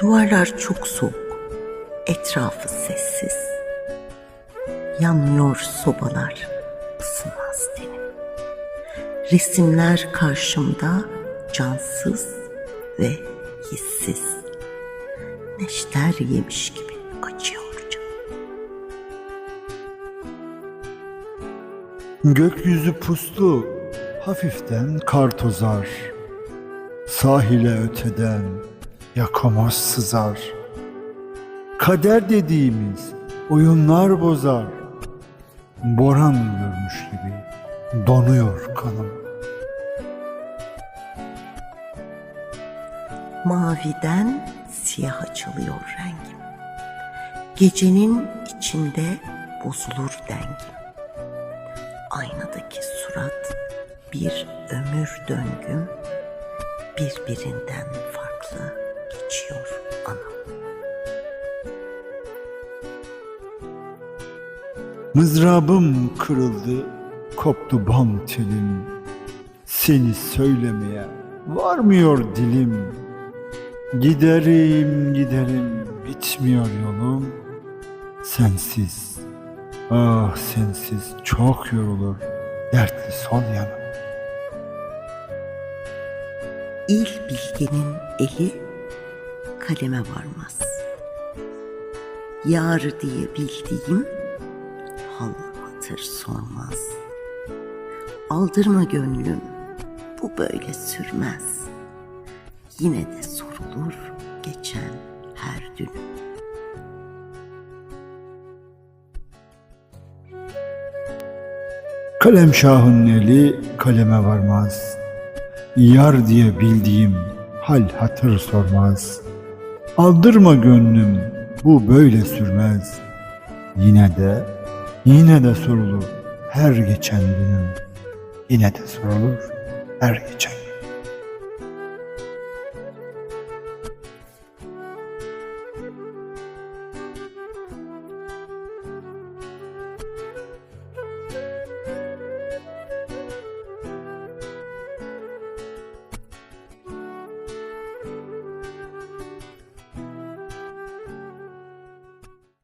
Duvarlar çok soğuk, etrafı sessiz. Yanmıyor sobalar, ısınmaz tenim. Resimler karşımda cansız ve hissiz. Neşter yemiş gibi acıyor canım. Gökyüzü puslu, hafiften kar tozar. Sahile öteden yakamoz sızar. Kader dediğimiz oyunlar bozar. Boran görmüş gibi donuyor kanım. Maviden siyaha çalıyor rengim. Gecenin içinde bozulur dengim. Aynadaki surat bir ömür döngüm. Birbirinden farklı geçiyor anam. Mızrabım kırıldı, koptu bam telim. Seni söylemeye varmıyor dilim. Giderim giderim bitmiyor yolum. Sensiz, ah sensiz çok yorulur dertli sol yanım. İl bilgenin eli kaleme varmaz. Yar diye bildiğim hal hatır sormaz. Aldırma gönlüm bu böyle sürmez. Yine de sorulur geçen her dünüm. Kalem şahın eli kaleme varmaz. Yar diye bildiğim hal hatır sormaz. Aldırma gönlüm bu böyle sürmez. Yine de yine de sorulur her geçen günüm. Yine de sorulur her geçen